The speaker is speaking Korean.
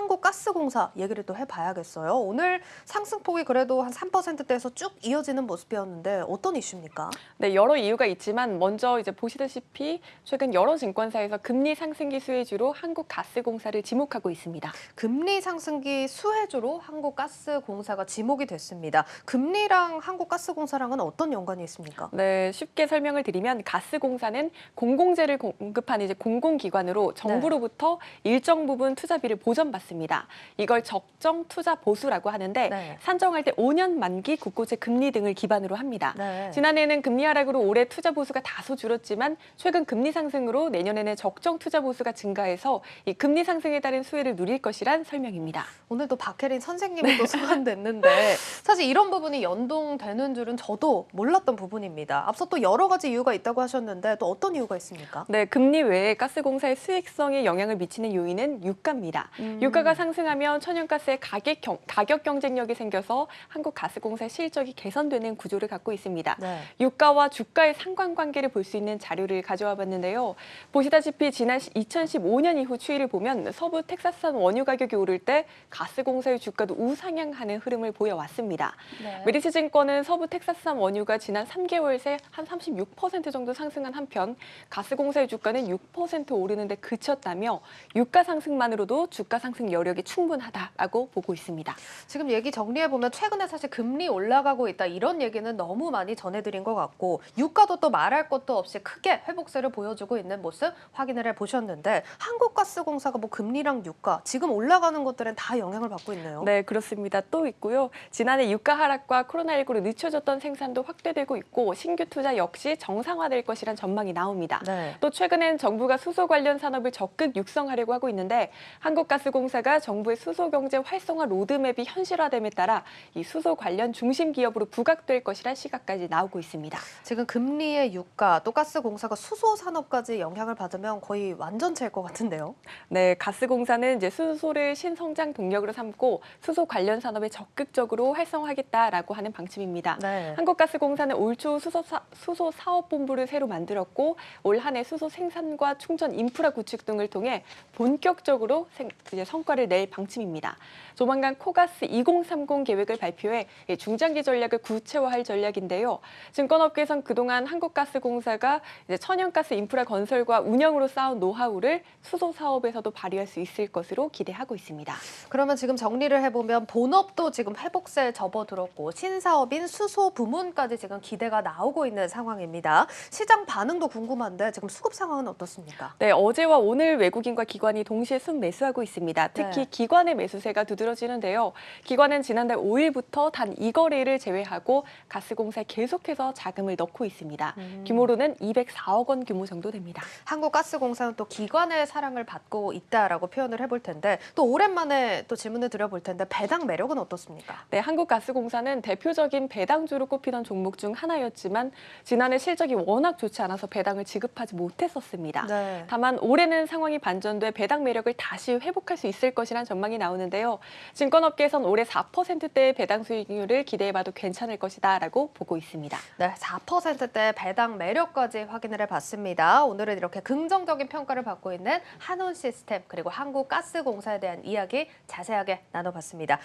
한국가스공사 얘기를 또 해봐야겠어요. 오늘 상승폭이 그래도 한 3%대에서 쭉 이어지는 모습이었는데 어떤 이슈입니까? 네, 여러 이유가 있지만 먼저 이제 보시다시피 최근 여러 증권사에서 금리 상승기 수혜주로 한국가스공사를 지목하고 있습니다. 금리 상승기 수혜주로 한국가스공사가 지목이 됐습니다. 금리랑 한국가스공사랑은 어떤 연관이 있습니까? 네, 쉽게 설명을 드리면 가스공사는 공공재를 공급하는 이제 공공기관으로 정부로부터 일정 부분 투자비를 보전받습니다. 이걸 적정 투자 보수라고 하는데 네. 산정할 때 5년 만기 국고채 금리 등을 기반으로 합니다. 네. 지난해에는 금리 하락으로 올해 투자 보수가 다소 줄었지만 최근 금리 상승으로 내년에는 적정 투자 보수가 증가해서 이 금리 상승에 따른 수혜를 누릴 것이란 설명입니다. 오늘도 박혜린 선생님이 또 소환됐는데 사실 이런 부분이 연동되는 줄은 저도 몰랐던 부분입니다. 앞서 또 여러 가지 이유가 있다고 하셨는데 또 어떤 이유가 있습니까? 네, 금리 외에 가스공사의 수익성에 영향을 미치는 요인은 유가입니다. 음. 유가 가 상승하면 천연가스의 가격, 경, 가격 경쟁력이 생겨서 한국가스공사의 실적이 개선되는 구조를 갖고 있습니다. 네. 유가와 주가의 상관관계를 볼 수 있는 자료를 가져와 봤는데요. 보시다시피 지난 2015년 이후 추이를 보면 서부 텍사스산 원유 가격이 오를 때 가스공사의 주가도 우상향하는 흐름을 보여왔습니다. 네. 메리츠 증권은 서부 텍사스산 원유가 지난 3개월 새 한 36% 정도 상승한 한편 가스공사의 주가는 6% 오르는데 그쳤다며 유가 상승만으로도 주가 상승 여력이 충분하다라고 보고 있습니다. 지금 얘기 정리해 보면 최근에 사실 금리 올라가고 있다 이런 얘기는 너무 많이 전해드린 것 같고 유가도 또 말할 것도 없이 크게 회복세를 보여주고 있는 모습 확인을 해 보셨는데 한국가스공사가 뭐 금리랑 유가 지금 올라가는 것들은 다 영향을 받고 있네요. 네, 그렇습니다. 또 있고요. 지난해 유가 하락과 코로나19로 늦춰졌던 생산도 확대되고 있고 신규 투자 역시 정상화될 것이란 전망이 나옵니다. 네. 또 최근엔 정부가 수소 관련 산업을 적극 육성하려고 하고 있는데 한국가스공사 가 정부의 수소 경제 활성화 로드맵이 현실화됨에 따라 이 수소 관련 중심 기업으로 부각될 것이란 시각까지 나오고 있습니다. 지금 금리의 유가 또 가스공사가 수소 산업까지 영향을 받으면 거의 완전체일 것 같은데요. 네, 가스공사는 이제 수소를 신성장 동력으로 삼고 수소 관련 산업에 적극적으로 활성화하겠다라고 하는 방침입니다. 네. 한국가스공사는 올 초 수소, 사, 수소 사업본부를 새로 만들었고 올 한 해 수소 생산과 충전 인프라 구축 등을 통해 본격적으로 생, 이제 성 과를 낼 방침입니다. 조만간 코가스 2030 계획을 발표해 이 중장기 전략을 구체화할 전략인데요. 증권업계에선 그동안 한국가스공사가 천연가스 인프라 건설과 운영으로 쌓은 노하우를 수소 사업에서도 발휘할 수 있을 것으로 기대하고 있습니다. 그러면 지금 정리를 해보면 본업도 지금 회복세에 접어들었고 신사업인 수소 부문까지 지금 기대가 나오고 있는 상황입니다. 시장 반응도 궁금한데 지금 수급 상황은 어떻습니까? 네, 어제와 오늘 외국인과 기관이 동시에 순매수하고 있습니다. 특히 네. 기관의 매수세가 두드러지는데요. 기관은 지난달 5일부터 단 이 거래를 제외하고 가스공사에 계속해서 자금을 넣고 있습니다. 음. 규모로는 204억 원 규모 정도 됩니다. 한국가스공사는 또 기관의 사랑을 받고 있다라고 표현을 해볼 텐데 또 오랜만에 또 질문을 드려볼 텐데 배당 매력은 어떻습니까? 네, 한국가스공사는 대표적인 배당주로 꼽히던 종목 중 하나였지만 지난해 실적이 워낙 좋지 않아서 배당을 지급하지 못했었습니다. 네. 다만 올해는 상황이 반전돼 배당 매력을 다시 회복할 수 있을 것이란 전망이 나오는데요. 증권업계에선 올해 4%대의 배당 수익률을 기대해봐도 괜찮을 것이다 라고 보고 있습니다. 네, 4%대 배당 매력까지 확인을 해봤습니다. 오늘은 이렇게 긍정적인 평가를 받고 있는 한온 시스템 그리고 한국가스공사에 대한 이야기 자세하게 나눠봤습니다.